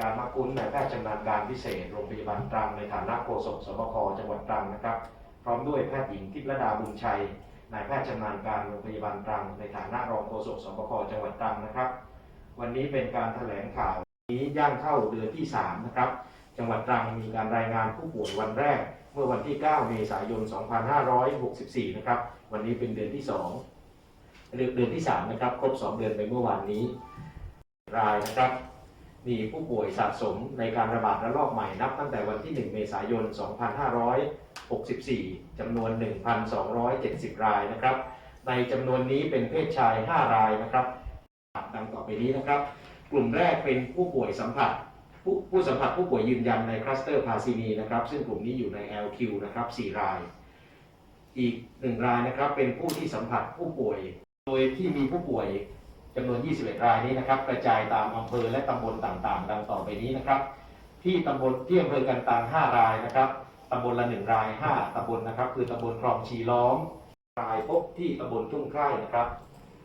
การมาคุ้นนายแพทย์ชำนาญการพิเศษ โรงพยาบาลตรังในฐานะโฆษกสบคจังหวัดตรังนะครับ พร้อมด้วยแพทย์หญิงทิพระดาบุญชัยนายแพทย์ชำนาญการโรงพยาบาลตรังในฐานะรองโฆษกสบคจังหวัดตรังนะครับ วันนี้เป็นการแถลงข่าวนี้ย่างเข้าเดือนที่3นะครับจังหวัดตรังมีการรายงานผู้ป่วยวันแรก เมื่อวันที่ 9 เมษายน 2564 นะครับ วันนี้เป็นเดือนที่2เดือนเดือนที่3นะครับ ครบ 2 เดือนไปเมื่อวานนี้รายนะครับ มีผู้ป่วยสะสมในการระบาดระลอกใหม่นับตั้งแต่วันที่ 1 เมษายน 2564 จำนวน 1,270 รายนะครับ ในจำนวนนี้เป็นเพศชาย 5 รายนะครับ ดังต่อไปนี้นะครับ กลุ่มแรกเป็นผู้ป่วยสัมผัสผู้ผู้สัมผัสผู้ป่วยยืนยันในคลัสเตอร์พาซินีนะครับ ซึ่งกลุ่มนี้อยู่ใน LQ นะครับ 4 ราย อีก 1 รายนะครับเป็นผู้ที่สัมผัสผู้ป่วย โดยที่มีผู้ป่วย จำนวน 21 รายนี้นะครับ กระจายตามอำเภอและตำบลต่างๆ ดังต่อไปนี้นะครับ ที่ตำบลที่อำเภอกันตัง5รายนะครับตำบลละ 1 ราย 5ตำบลนะครับ คือตำบลคลองชีล้อมรายพบที่ตำบลทุ่งค่ายนะครับ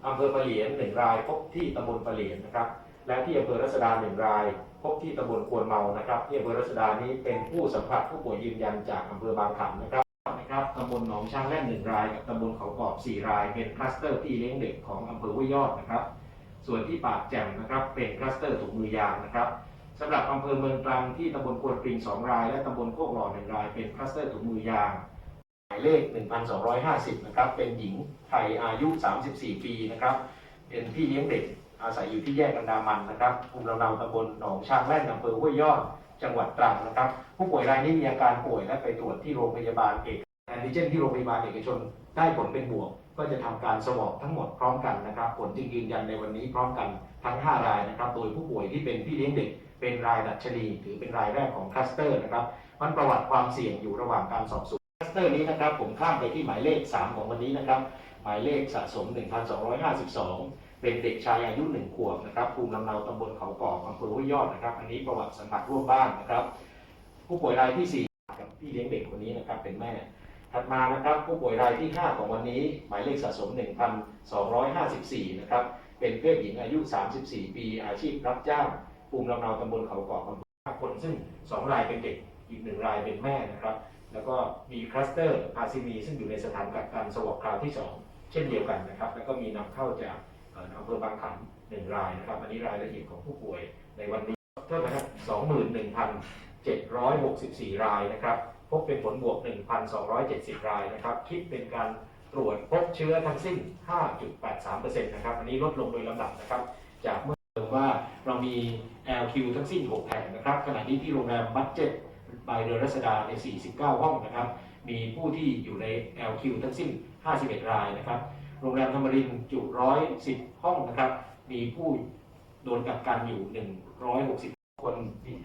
อำเภอปะเหลียนหนึ่งรายพบที่ตำบลปะเหลียนนะครับ และที่อำเภอรัศดาหนึ่งราย พบที่ตำบลควนเมานะครับ ที่อำเภอรัศดานี้เป็นผู้สัมผัสผู้ป่วยยืนยันจากอำเภอบางขันนะครับนะครับตำบลหนองช้างแล่นหนึ่งราย กับตำบลเขากรอบสี่ราย เป็นคลัสเตอร์ที่เลี้ยงเด็กของอำเภอห้วยยอดนะครับ ส่วนที่ปากแจ่มนะครับเป็นคลัสเตอร์ถุงมือยางนะครับสำหรับอำเภอเมืองตรังที่ตำบลควนปริงสองราย และตำบลโคกหล่อหนึ่งรายเป็นคลัสเตอร์ถุงมือยางหมายเลข 1,250 นะครับ เป็นหญิงไทยอายุ 34 ปีนะครับ เป็นพี่เลี้ยงเด็กอาศัยอยู่ที่แยกกันดามันนะครับภูมิลำเนาตำบลหนองช้างแล่นอำเภอห้วยยอด จังหวัดตรังนะครับ ผู้ป่วยรายนี้มีอาการป่วยและไปตรวจที่โรงพยาบาลเอก แอนติเจนที่โรงพยาบาลเอกชนได้ผลเป็นบวก ก็จะทำการสวอปทั้งหมดพร้อมกันนะครับ ผลจึงยืนยันในวันนี้พร้อมกันทั้ง 5 รายนะครับ โดยผู้ป่วยที่เป็นพี่เลี้ยงเด็ก เป็นรายดัชนีถือเป็นรายแรกของคลัสเตอร์นะครับมันประวัติความเสี่ยงอยู่ระหว่างการสอบสวนคลัสเตอร์นี้นะครับผมข้ามไปที่หมายเลข 3 ของวันนี้นะครับ หมายเลขสะสม 1,252 เป็นเด็กชายอายุ 1 ขวบนะครับภูมิลำเนาตำบลเขากอกอำเภอห้วยยอดนะครับ อันนี้ประวัติสัมผัสร่วมบ้านนะครับ ผู้ป่วยรายที่ 4 กับพี่เลี้ยงเด็กคนนี้นะครับเป็นแม่ ถัดมานะครับผู้ป่วยรายที่ 5 ของวันนี้ หมายเลขสะสม 1,254 นะครับ เป็นเพศหญิงอายุ 34 ปี อาชีพรับจ้างภูมิลำเนาตำบลเขาเกอกอำเภอห้าคน ซึ่ง 2 รายเป็นเด็ก อีกหนึ่งรายเป็นแม่นะครับ แล้วก็มีคลัสเตอร์อาซีมีซึ่งอยู่ในสถานกักกันสวอปคราวที่ 2 เช่นเดียวกันนะครับ แล้วก็มีนำเข้าจากอำเภอบางขันหนึ่งรายนะครับ อันนี้รายละเอียดของผู้ป่วยในวันนี้โทษนะครับ21,764 รายนะครับ พบเป็นผลบวก 1,270 รายนะครับ คิดเป็นการตรวจพบเชื้อทั้งสิ้น 5.83%นะครับ อันนี้ลดลงโดยลำดับนะครับ จากเมื่อเดิมว่าเรามี LQ ทั้งสิ้น 6 แห่งนะครับ ขณะนี้ที่โรงแรมบัตเจ็ตบายเดอรัสดาใน 49 ห้องนะครับ มีผู้ที่อยู่ใน LQ ทั้งสิ้น 51 รายนะครับ โรงแรมธรรมรินจุ 110 ห้องนะครับ มีผู้โดนกักกันอยู่ 160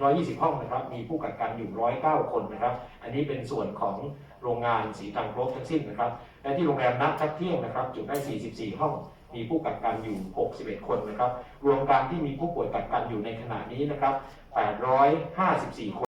120 ห้องนะครับ มีผู้กักกันอยู่ 109 คนนะครับ อันนี้เป็นส่วนของโรงงานสีตังครบทั้งสิ้นนะครับ และที่โรงแรมนัดชักเที่ยงนะครับ จุได้ 44 ห้อง มีผู้กักกันอยู่ 61 คนนะครับ รวมการที่มีผู้ป่วยกักกันอยู่ในขณะนี้นะครับ 854 คน